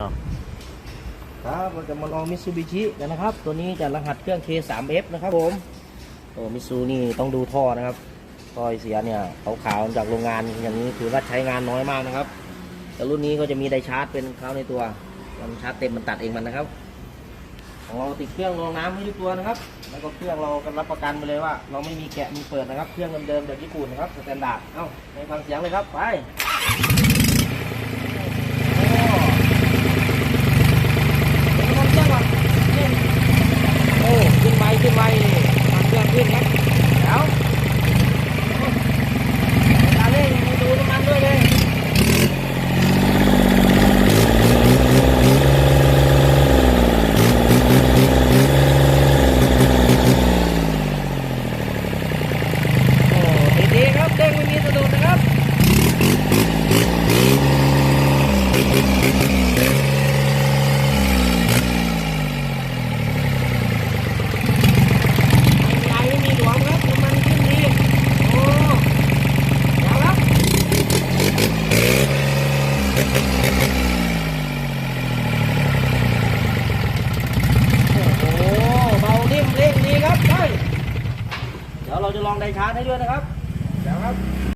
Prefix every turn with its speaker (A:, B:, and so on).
A: ครับ
B: เราจะมาลองมิตซูบิชิกันนะครับ ตัวนี้จะรหัสเครื่อง K3F นะครับผมโอ้มิตซูนี่ต้องดูท่อนะครับท่อเสียเนี่ยขาวๆจากโรงงานอย่างนี้ถือว่าใช้งานน้อยมากนะครับ แต่รุ่นนี้ก็จะมีไดชาร์จเป็นเขาในตัวมันชาร์จเต็มมันตัดเองมันนะครับ ของเราติดเครื่องรองน้ำให้ทุกตัวนะครับ แล้วก็เครื่องเราก็รับประกันไปเลยว่า เราไม่มีแกะมีเปิดนะครับ เครื่องเดิมๆแบบญี่ปุ่นนะครับสแตนดาร์ดเอ้าไปฟังเสียงเลยครับไปโอ้ โอ้ขึ้นไวขึ้นไวมันเครื่องขึ้นครับแล้วตาเล่งดูน้ำมันด้วยเลย โอ้ดีๆครับเด้งไม่มีสะดุดนะครับ ไหลไม่มีหลวมครับน้ำมันขึ้นดีโอ้ยาวครับโอ้โหเบา นิ่มเร่งดีครับเดี๋ยวเราจะลองไดชาร์จให้ด้วยนะครับ เดี๋ยวครับ